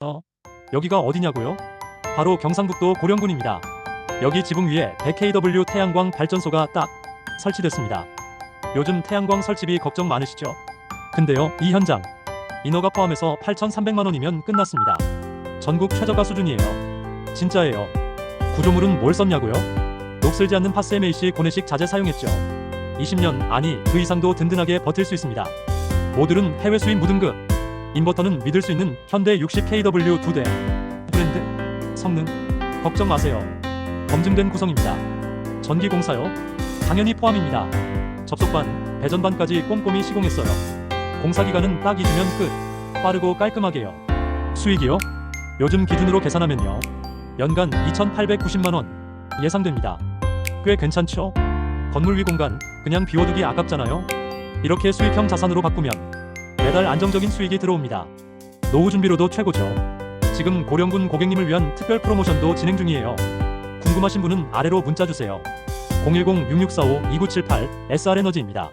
어, 여기가 어디냐고요? 바로 경상북도 고령군입니다. 여기 지붕 위에 100kW 태양광 발전소가 딱 설치됐습니다. 요즘 태양광 설치비 걱정 많으시죠? 근데요, 이 현장 인허가 포함해서 8,300만 원이면 끝났습니다. 전국 최저가 수준이에요. 진짜예요. 구조물은 뭘 썼냐고요? 녹슬지 않는 파스MAC 고내식 자재 사용했죠. 20년 아니 그 이상도 든든하게 버틸 수 있습니다. 모듈은 해외 수입 무등급. 인버터는 믿을 수 있는 현대 60kW 두 대. 브랜드, 성능 걱정 마세요. 검증된 구성입니다. 전기 공사요? 당연히 포함입니다. 접속반, 배전반까지 꼼꼼히 시공했어요. 공사 기간은 딱 2주면 끝. 빠르고 깔끔하게요. 수익이요? 요즘 기준으로 계산하면요. 연간 2,890만 원 예상됩니다. 꽤 괜찮죠? 건물 위 공간 그냥 비워두기 아깝잖아요. 이렇게 수익형 자산으로 바꾸면 매달 안정적인 수익이 들어옵니다. 노후 준비로도 최고죠. 지금 고령군 고객님을 위한 특별 프로모션도 진행 중이에요. 궁금하신 분은 아래로 문자 주세요. 010-6645-2978 SR에너지입니다.